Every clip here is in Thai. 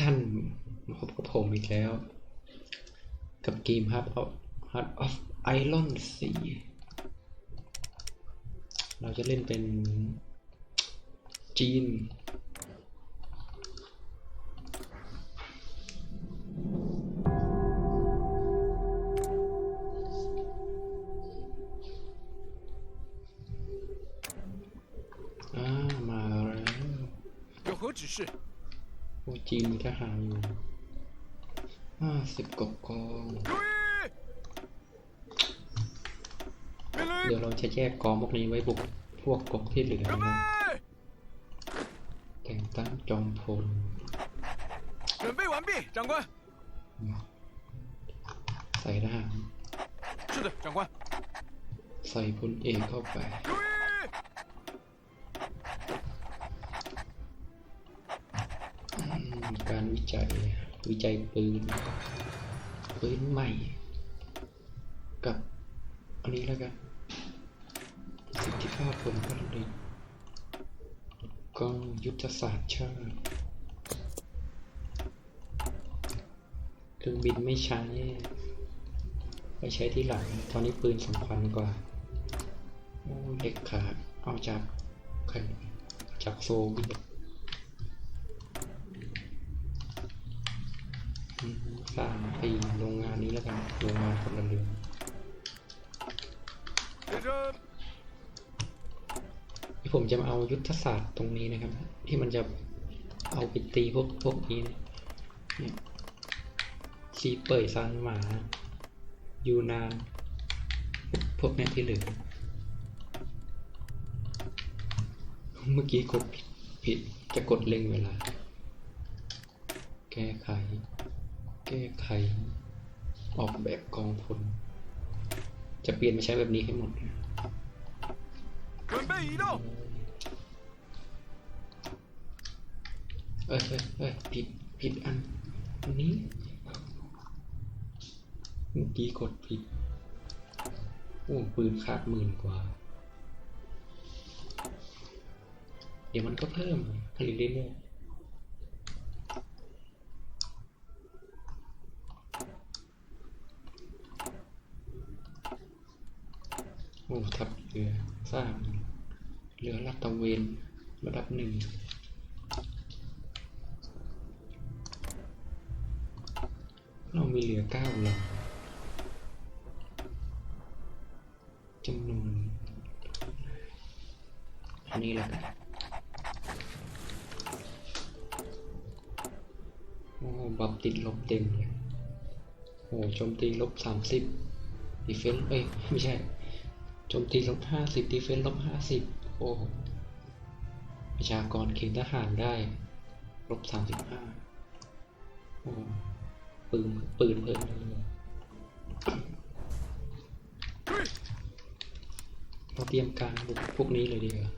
ท่านมาพบกับผมอีกแล้ว กับเกม Heart of Heart of Iron 4 เราจะเล่นเป็นจีน จีนมีทหารอยู่ห้าสิบกบกอง เดี๋ยวเราจะแยกกองพวกนี้ไว้บุกพวกกบที่เหลือนะแต่งตั้งจอมพลใส่ทหารใส่พลเอกเข้าไป การวิจัย วิจัยปืนปืนใหม่ กับอันนี้แล้วกันสิทธิภาพผลผลิตก็ยุทธศาสตร์ชาติเครื่องบินไม่ใช้ ไปใช้ที่หลัง ตอนนี้ปืนสำคัญกว่าโอ้เด็กขาดเอาจากจากโซเวียตอืม สร้างไอ้โรงงานนี้แล้วกันโรงงานพลเรือน，ที่ผมจะมาเอายุทธศาสตร์ตรงนี้นะครับ ที่มันจะเอาไปตีพวกพวกนี้นะเนี่ยซีเปิดซานหมายูนานพวกพวกนี้ที่เหลือเมื่อกี้กดผิดผิดจะกดเล็งเวลา แก้ไข แก้ไข ออกแบบกองพลจะเปลี่ยนมาใช้แบบนี้ให้หมดเฮ้ยเอ้ยผิด ผิดอันนี้ เมื่อกี้กดผิด โอ้ปืนขาดหมื่นกว่า เดี๋ยวมันก็เพิ่มเรื่อยๆ คือสร้างเรือลาดตะเวนระดับหนึ่งเรามีเหลือเก้าลำจำนวนอันนี้แหละกันโอ้บับติดลบเต็มเลยโอ้โจมตีลบสามสิบดีเฟนเอ้ย ไม่ใช่ จมตีลบห้าสิบดีเฟนส์ลบห้าสิบโอ้ประชากรเขตทหารได้ลบสามสิบห้าโอ้ปืนปืนเพิ่มเลยเราเตรียมการพวกนี้เลยดีกว่า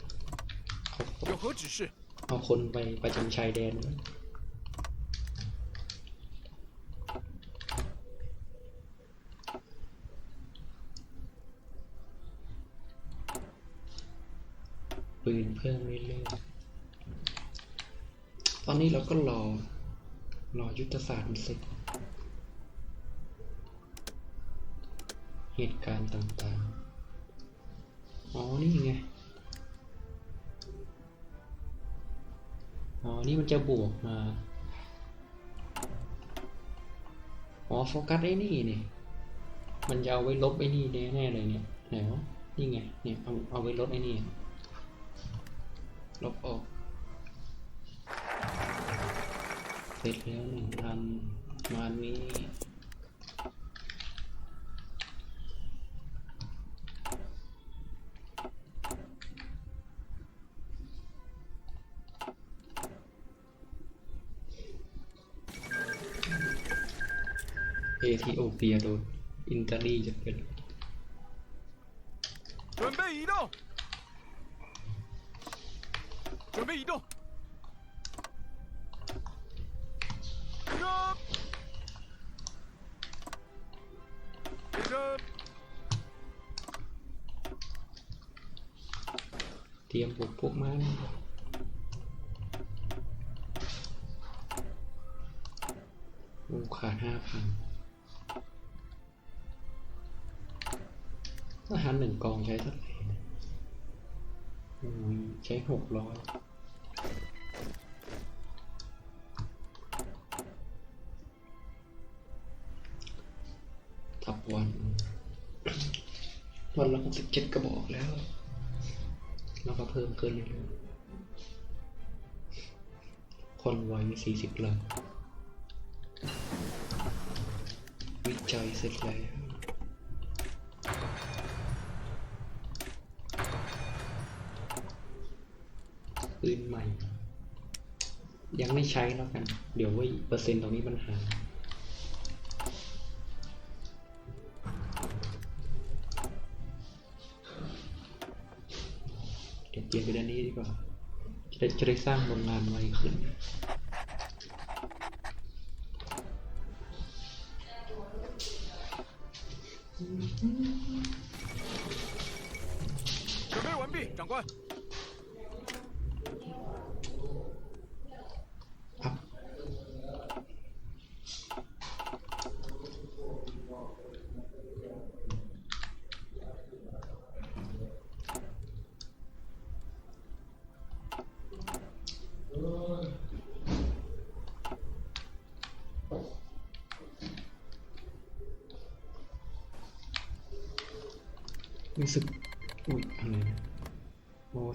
เอาคนไปประจำชายแดน ก็รอ รอยุทธศาสตร์มันเสร็จเหตุการณ์ต่างๆ อ๋อ นี่ไง อ๋อ นี่มันจะบวกมา อ๋อ โฟกัสไอ้นี่เนี่ย มันจะเอาไว้ลบไอ้นี่แน่ๆเลยเนี่ย ไหนวะ นี่ไง เนี่ย เอา เอาไว้ลดไอ้นี่ ลบออก ร็จแล้วหนึ่งอันมาอันนี้ เอธิโอเปียโดนอิตาลีจะเป็น 准备移动。准备移动。 กพวกมันโอ้ขาดห้าพันอาหารหนึ่งกองใช้เท่าไหร่ใช้หกร้อยทับวัน วันละหกสิบเจ็ดกระบอกแล้ว แล้วก็เพิ่มขึ้นเรื่อยๆคนไว้มีสี่สิบลำวิจัยเสร็จแล้วปืนใหม่ ยังไม่ใช้แล้วกัน เดี๋ยวไว้เปอร์เซ็นต์ตรงนี้มันหาย ลี่ยนไปด้านนี้ดีกว่าจ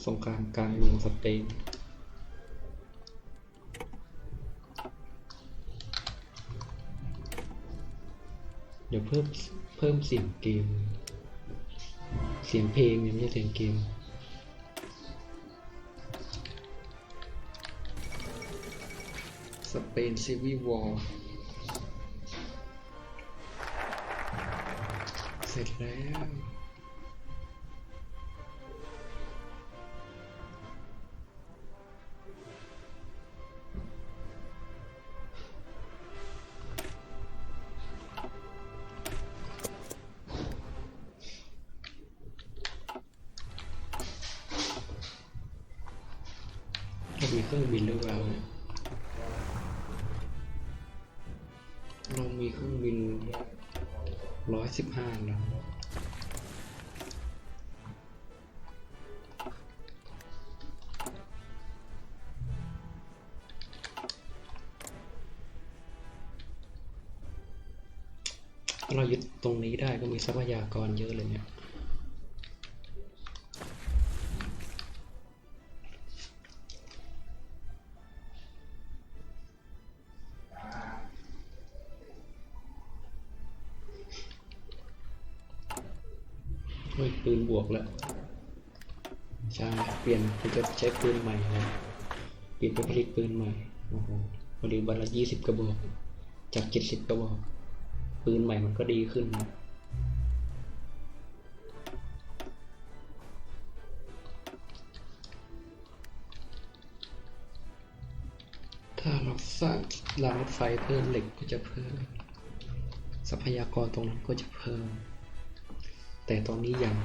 สงครามกลางเมืองสเปนเดี๋ยวเพิ่มเพิ่มเสียงเกม เสียงเพลงเนี่ยไม่ใช่เสียงเกมสเปนซีวีวอลเสร็จแล้ว เรามีเครื่องบินร้อยสิบห้าลำถ้าเรายึดตรงนี้ได้ก็มีทรัพยากรเยอะเลยเนี่ย แล้วใช่เปลี่ยนผมจะใช้ปืนใหม่แล้วเปลี่ยนไปผลิตปืนใหม่โอ้โหผลิตวันละยี่สิบกระบอกจากเจ็ดสิบกระบอกปืนใหม่มันก็ดีขึ้นนะถ้าเราสร้างรางรถไฟเพิ่มเหล็กก็จะเพิ่มทรัพยากรตรงนั้นก็จะเพิ่ม แต่ตอนนี้ยัง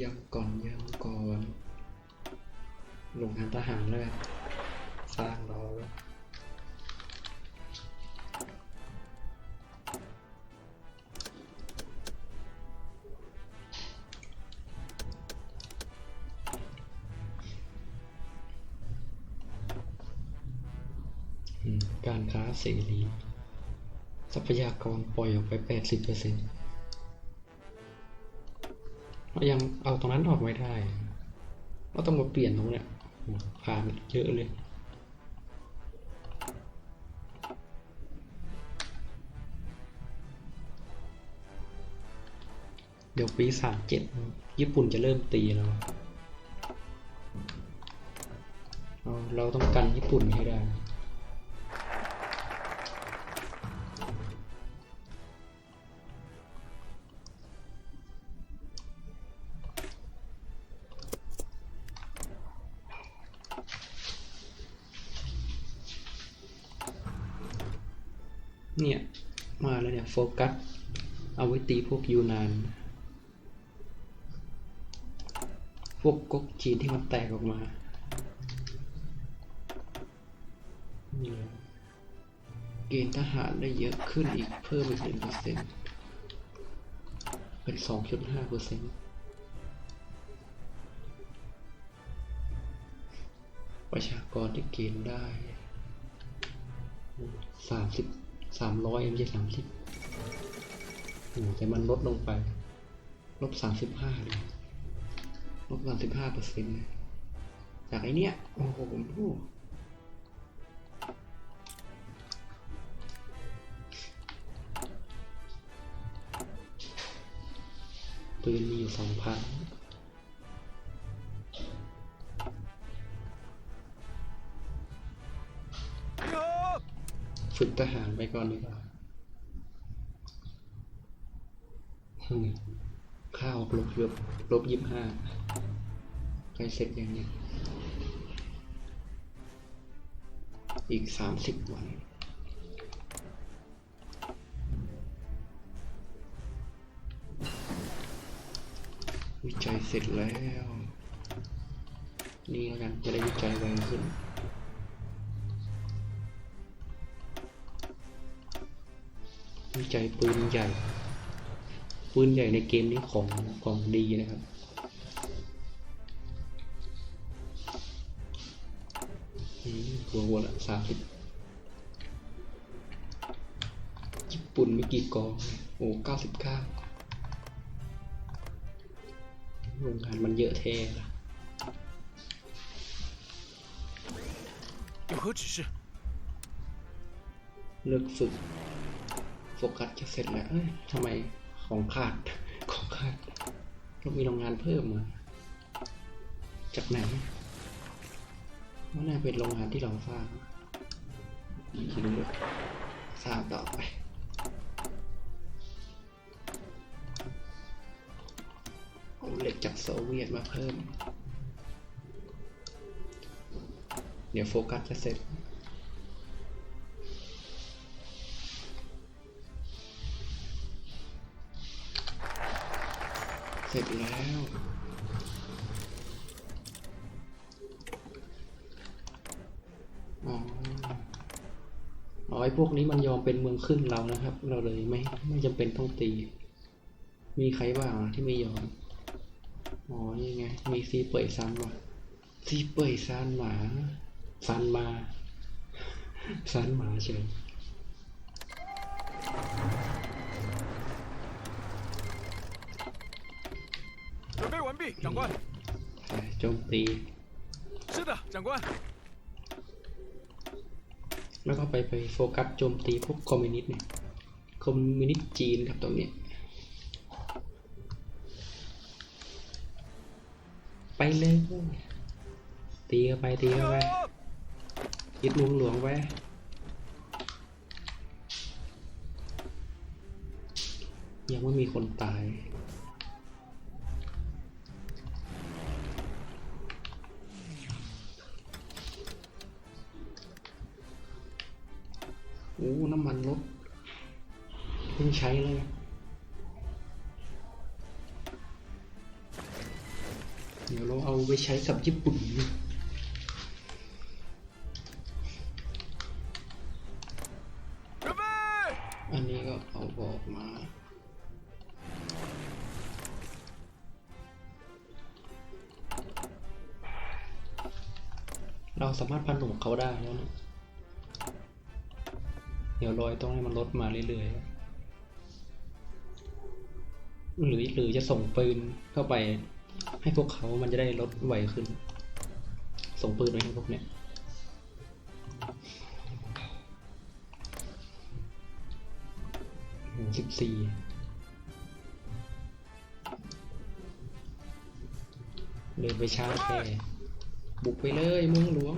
ยังก่อนยังก่อนโรงงานทหารแล้วกันสร้างรอไว้อืมการค้าเสรี ทรัพยากรปล่อยออกไปแปดสิบเปอร์เซ็นต์ เรายังเอาตรงนั้นออกไม่ได้ก็ต้องมาเปลี่ยนตรงเนี้ยโอ้ผ่านเยอะเลยเดี๋ยวปีสามเจ็ดญี่ปุ่นจะเริ่มตีแล้วเอาเราต้องกันญี่ปุ่นให้ได้ เนี่ย มาแล้วเนี่ย โฟกัส เอาไว้ตีพวกยูนาน พวกก๊กจีนที่มันแตกออกมาเลยเกณฑ์ทหารได้เยอะขึ้นอีกเพิ่มอีกหนึ่งเปอร์เซ็นต์เป็นสองจุดห้าเปอร์เซ็นต์ประชากรที่เกณฑ์ได้สามสิบ สามร้อยไม่ใช่สามสิบโอ้แต่มันลดลงไป ลบสามสิบห้าเลยลบสามสิบห้าเปอร์เซ็นต์จากไอเนี้ย โอ้โหผมพูดปืนมีอยู่สองพัน ฝึกทหารไปก่อนดีกว่าข้าวลบลบลบยี่สิบห้าใกล้เสร็จอย่างเนี้ยอีกสามสิบวันวิจัยเสร็จแล้ว นี่แล้วกันจะได้วิจัยไวขึ้น วิจัยปืนใหญ่ ปืนใหญ่ในเกมนี้ของของดีนะครับ อืมหัวหัวละสามสิบญี่ปุ่นไม่กี่กอง โอ้เก้าสิบเก้าโรงงานมันเยอะแท้ละ 有何指示？ เลิกฝึก โ ฟกัสจะเสร็จแล้วเอ้ยทำไมของขาด ของขาดเรามีโรงงานเพิ่มมาจากไหนว่าน่าเป็นโรงงานที่เราสร้างคิดดูสร้างต่อไปเอาเหล็กจากโซเวียตมาเพิ่ม เดี๋ยวโฟกัสจะเสร็จ เสร็จแล้ว อ๋อไอ้พวกนี้มันยอมเป็นเมืองขึ้นเรานะครับ เราเลยไม่ไม่จำเป็นต้องตี มีใครบ้างที่ไม่ยอม อ๋อยังไง มีซีเป่ยซันวะซีเป่ยซันหมาซันมาซันหมาเฉย 准备完毕，长官。 ใช่โจมตี 是的，长官。 แล้วก็ไปไปโฟกัสโจมตีพวกคอมมิวนิสต์เนี่ย คอมมิวนิสต์จีนครับตรงเนี้ยไปเลยตีเข้าไปตีเข้าไป 集合 ยึดเมืองหลวงไว้ ยังไม่มีคนตาย อ้น้ำมันลดเพิ่งใช้เลยเดี๋ยวเราเอาไปใช้กับญี่ปุ่น。อันนี้ก็เอาบอกมาเราสามารถผนวกเขาได้แล้วนะ ดี๋ยวรอยต้องให้มันลดมาเรื่อยๆหรือหรือจะส่งปืนเข้าไป ให้พวกเขามันจะได้ลดไวขึ้น ส่งปืนไปให้พวกเนี้ยสิบสี่เดินไปช้าแค่บุกไปเลยเมืองหลวง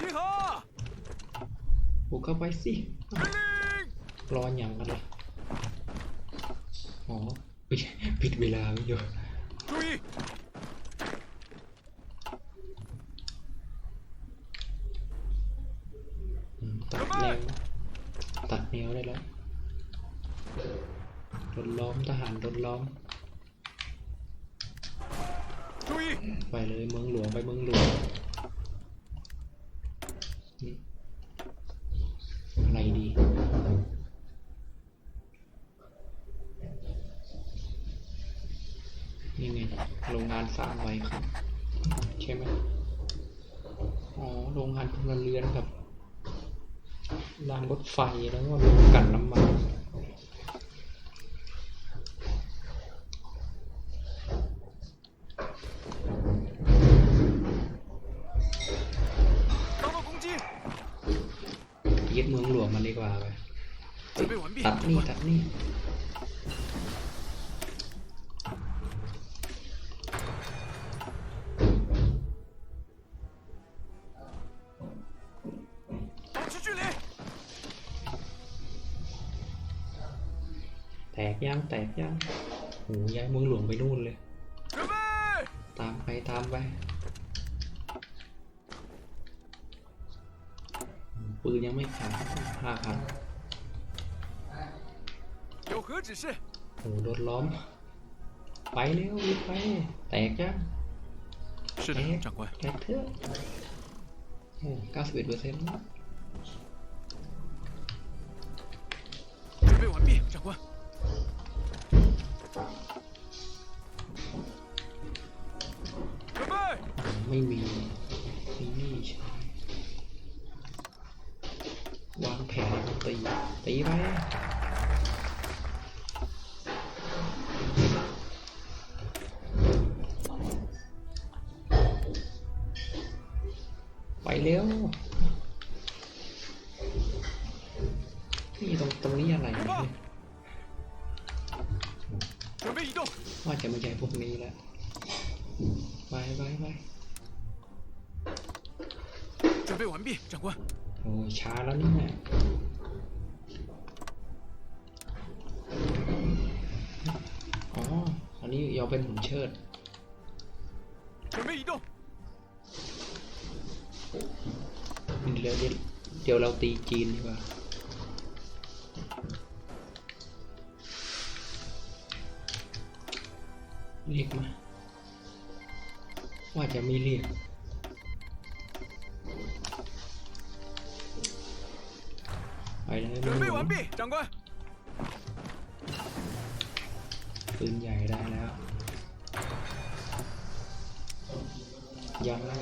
集合！บุก เข้าไปสิรออย่างกันเลยอ๋อปิดเวลาไม่ยู่ โรงงานสร้างไว้ครับ ใช่ไหมอ๋อโรงงานพลเรือนกับรางรถไฟแล้วก็โรงกันน้ำมัน แตกย่างแตกย่างโหย้ายเมืองหลวงไปนู่นเลย 准备， ตามไปตามไปปืนยังไม่ขาดห้าพัน 有何指示？ โหโดนล้อม ไปเร็วรีบไป แตกย่าง 是的长官。 แตกเถอะโอ้เก้าสิบเอ็ดเปอร์เซ็นต์แล้ว 准备完毕，长官。 ไม่มีมีนี่ใช่วางแผนตีตีไป ช้าแล้วนี่ยอ๋อ อันนี้ยอเป็นหุ่นเชิดเดี๋ยวเดี๋ยวเราตีจีนดีกว่าเรียกมาว่าจะมีเรียก 준 비, 장 관. ปืนใหญ่ได้แล้วยังไล้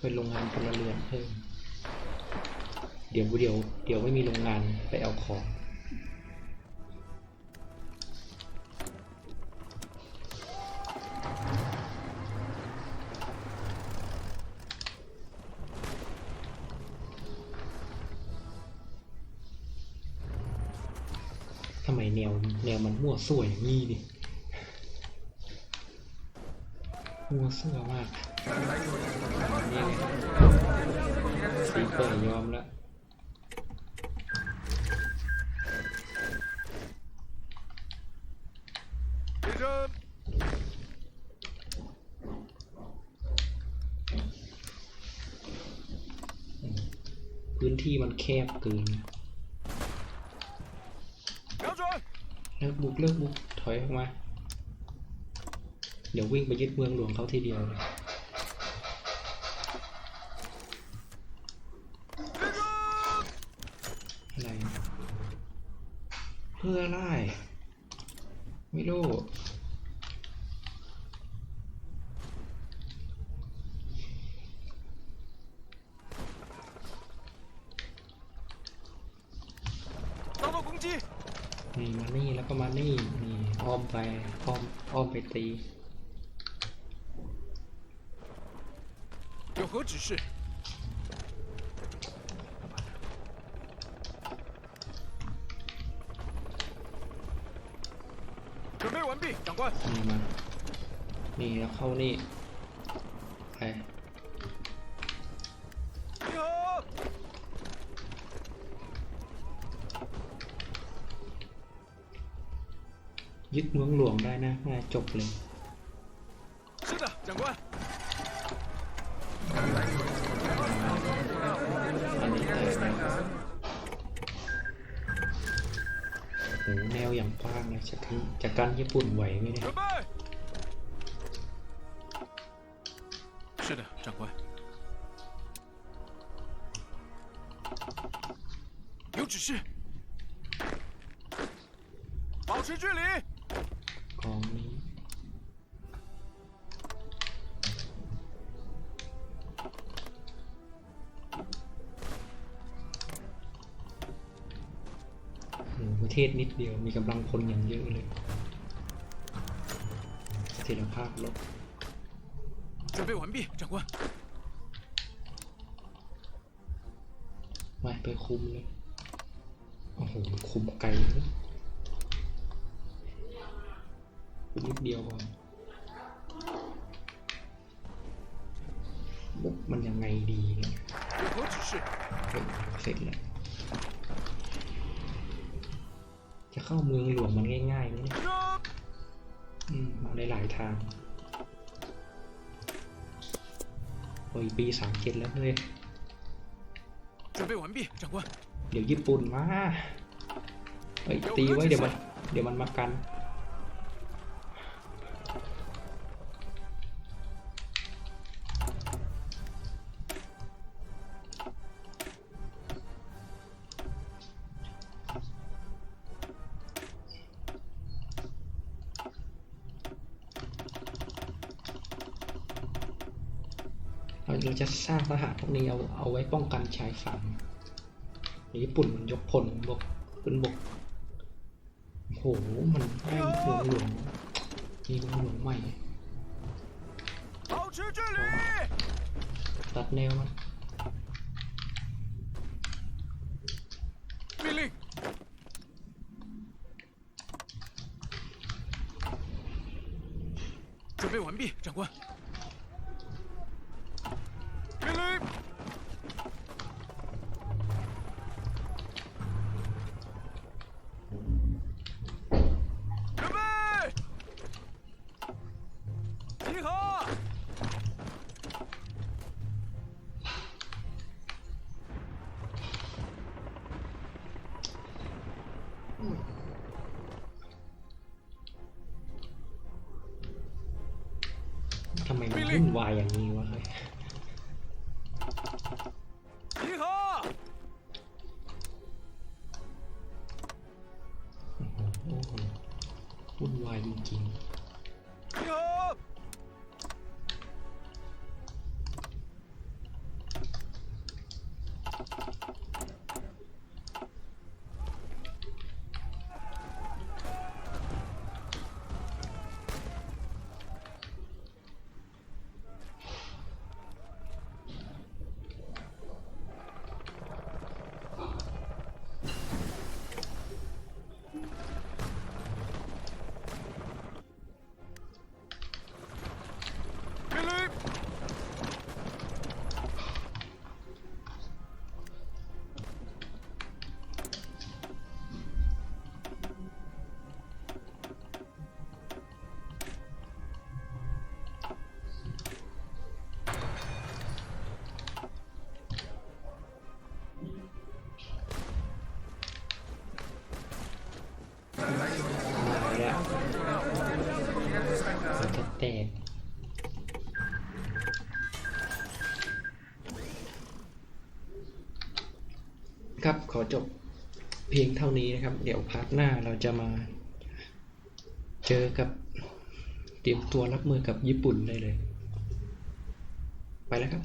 เป็นโรงงานพลเรือนเพิ่มเดี๋ยวเดี๋ยวเดี๋ยวไม่มีโรงงานไปเอาของ ไมแนวแนวมันมั่วซั่วอย่างนี้ดิมั่วซั่วมากนี่ไงสีเปิดยอมแล้ว，พื้นที่มันแคบเกิน กเลิกบุกถอยออกมา เดี๋ยววิ่งไปยึดเมืองหลวงเขาทีเดียวเลย，อะไรเพื่อไล่ไม่รู้ ไปอ้อมอ้อมไปตี 有何指示？准备完毕，长官。 นี่มา นี่แล้วเข้านี่ ยึดเมืองหลวงได้นะเวจบเลยอันนี้แโอ้แนวอย่างกว้างเลจากทั้จากการญี่ปุ่นไหวไหมเนี่ย เทศนิดเดียวมีกำลังพลอย่างเยอะเลยเสถียรภาพลด 准备完毕，长官。 ไปไปคุมเลย โอ้โห คุมไกลเลยคุมนิดเดียวพอบุกมันยังไงดีเนี่ย 有何指示？ เฮ้ยเสร็จแล้ว เข้าเมืองหลวงมันง่ายๆนะเนี่ยมาได้หลายทางโอ้ยปีสามเจ็ดแล้วเลยเดี๋ยวญี่ปุ่นมาเฮ้ยตีไว้เดี๋ยวมันเดี๋ยวมันมากัน วกนี้เอาเอาไว้ป้องกันชายฝั่งญี่ปุ่นมันยกพลบกขึ้นบกโอ้โห มันได้เมืองหลวงมีเมืองหลวงใหม่ 保持距离。 ตัดแนวมัน 命令。准备完毕，长官。 วายอย่างนี้วะวุ่นวายจริง ขอจบเพียงเท่านี้นะครับ เดี๋ยวพาร์ทหน้าเราจะมา เจอกับเตรียมตัวรับมือกับญี่ปุ่นได้เลย ไปแล้วครับ